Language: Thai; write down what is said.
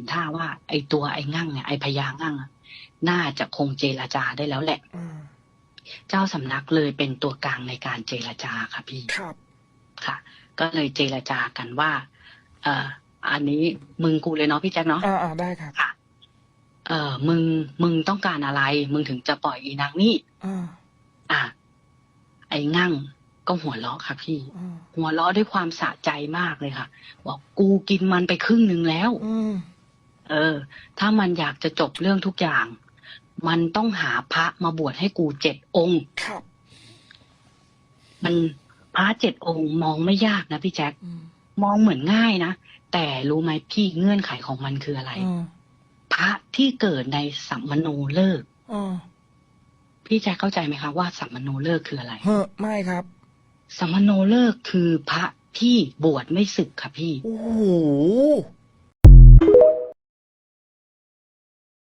นท่าว่า ไอตัวไองั่งเนี่ยไอพญางั่งอะน่าจะคงเจรจาได้แล้วแหละอืมเจ้าสำนักเลยเป็นตัวกลางในการเจรจาค่ะพี่ครับ ค่ะ ก็เลยเจรจากันว่า เอ่อ อันนี้มึงกูเลยเนาะพี่แจ็คเนาะอ่าอ่าได้ครับค่ะ เอ่อ มึงมึงต้องการอะไร มึงถึงจะปล่อยอีนางนี่อ่าอะไอ้งั่งก็หัวเราะค่ะพี่อืมหัวเราะด้วยความสะใจมากเลยค่ะ บอกกูกินมันไปครึ่งหนึ่งแล้วอืม เออ ถ้ามันอยากจะจบเรื่องทุกอย่าง มันต้องหาพระมาบวชให้กูเจ็ดองค์ครับมันพระเจ็ดองค์มองไม่ยากนะพี่แจ็คอืมมองเหมือนง่ายนะแต่รู้ไหมพี่เงื่อนไขของมันคืออะไรอืมพระที่เกิดในสัมมโนเลิกษ์อ่าพี่แจ็คเข้าใจไหมคะว่าสัมมโนเลิกษ์คืออะไรเฮ้อไม่ครับสัมมโนเลิกษ์คือพระที่บวชไม่สึกค่ะพี่โอ้โห